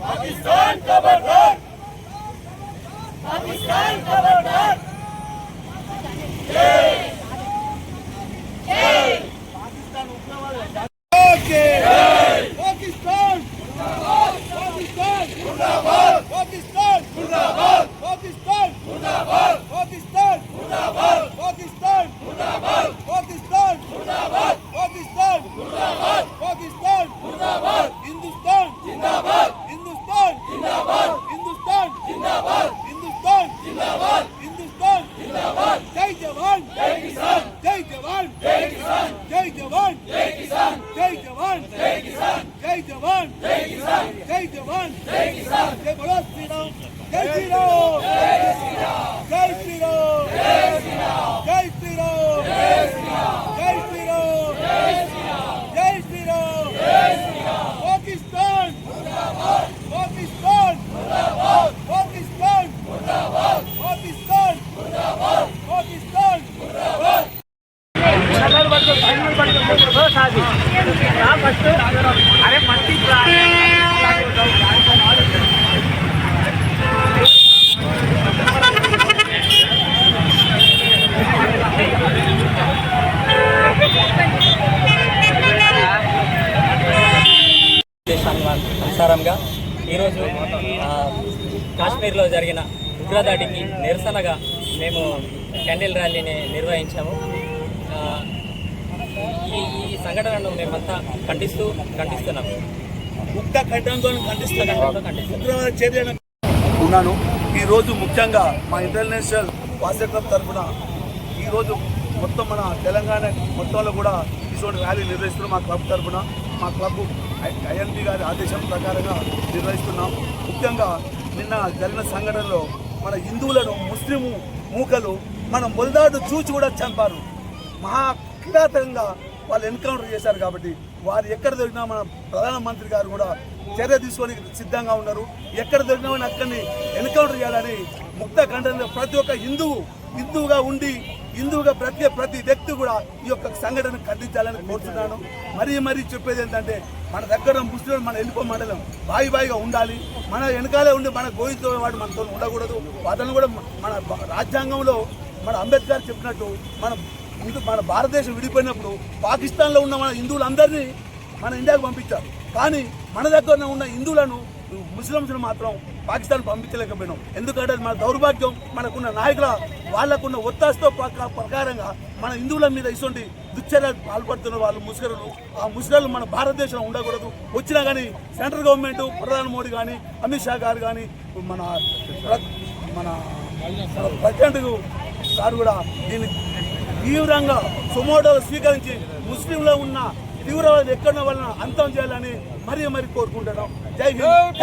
पाकिस्तान का बर्बाद पाकिस्तान जिंदाबाद हिंदुस्तान जिंदाबाद हिंदुस्तान जिंदाबाद हिंदुस्तान जिंदाबाद हिंदुस्तान जिंदाबाद हिंदुस्तान जिंदाबाद जय जवान जय किसान जय जवान जय किसान जय जवान जय किसान जय जवान जय किसान जय जवान जय किसान जय जवान जय किसान जय बोलो श्री राम जय श्री राम ఫస్ట్ ఈరోజు కాశ్మీర్లో జరిగిన ఉగ్రదాడికి నిరసనగా మేము క్యాండిల్ ర్యాలీని నిర్వహించాము. సంఘటనను మేమంతా ఖండిస్తూ ఖండిస్తున్నాము ముక్త ఖండంతో ఖండిస్తున్నాను చర్యలను ఉన్నాను. ఈరోజు ముఖ్యంగా మా ఇంటర్నేషనల్ వాసక్లబ్ తరఫున ఈరోజు మొత్తం మన తెలంగాణ మొత్తంలో కూడా ఇటువంటి ర్యాలీ నిర్వహిస్తున్నాం మా క్లబ్ తరఫున. మా క్లబ్ ఐఎన్పి గారి ఆదేశం ప్రకారంగా నిర్వహిస్తున్నాం. ముఖ్యంగా నిన్న జరిగిన సంఘటనలో మన హిందువులను ముస్లిం మూకలు మన మొలదాడు చూచి కూడా చంపారు. మహా కిరాతంగా వాళ్ళు ఎన్కౌంటర్ చేశారు కాబట్టి వారు ఎక్కడ దొరికినా మన ప్రధానమంత్రి గారు కూడా చర్య తీసుకొని సిద్ధంగా ఉన్నారు. ఎక్కడ దొరికినా వాడిని అక్కడిని ఎన్కౌంటర్ చేయాలని ముక్త ఖండంలో ప్రతి ఒక్క హిందువు హిందువుగా ఉండి హిందువుగా ప్రతి ప్రతి వ్యక్తి కూడా ఈ యొక్క సంఘటన ఖండించాలని కోరుతున్నాను. మరీ మరీ చెప్పేది ఏంటంటే మన దగ్గర ముస్లిం మన వెళ్ళిపో మండలం బాయి బాయిగా ఉండాలి. మన వెనకాలే ఉండి మన గోవింద వాడు మనతో ఉండకూడదు. అతను కూడా మన రాజ్యాంగంలో మన అంబేద్కర్ చెప్పినట్టు మనం హిందూ మన భారతదేశం విడిపోయినప్పుడు పాకిస్తాన్లో ఉన్న మన హిందువులందరినీ మన ఇండియాకు పంపించారు. కానీ మన దగ్గర ఉన్న హిందువులను ముస్లింస్ను మాత్రం పాకిస్తాన్ పంపించలేకపోయినాం ఎందుకంటే అది మన దౌర్భాగ్యం మనకున్న నాయకుల వాళ్ళకున్న ఒత్తాసతో ప్రకారంగా మన హిందువుల మీద ఇటువంటి దుశ్చర్యలు పాల్పడుతున్న వాళ్ళు ముస్లింలు ఆ ముస్లింలు మన భారతదేశంలో ఉండకూడదు. వచ్చినా కానీ సెంట్రల్ గవర్నమెంట్ ప్రధాని మోడీ కానీ అమిత్ షా గారు కానీ మన మన ప్రెసిడెంట్ గారు కూడా దీన్ని తీవ్రంగా సుమోటో స్వీకరించి ముస్లింలో ఉన్న తీవ్రవాదం ఎక్కడ వలన అంతం చేయాలని మరీ మరీ కోరుకుంటున్నాం. జై హింద్.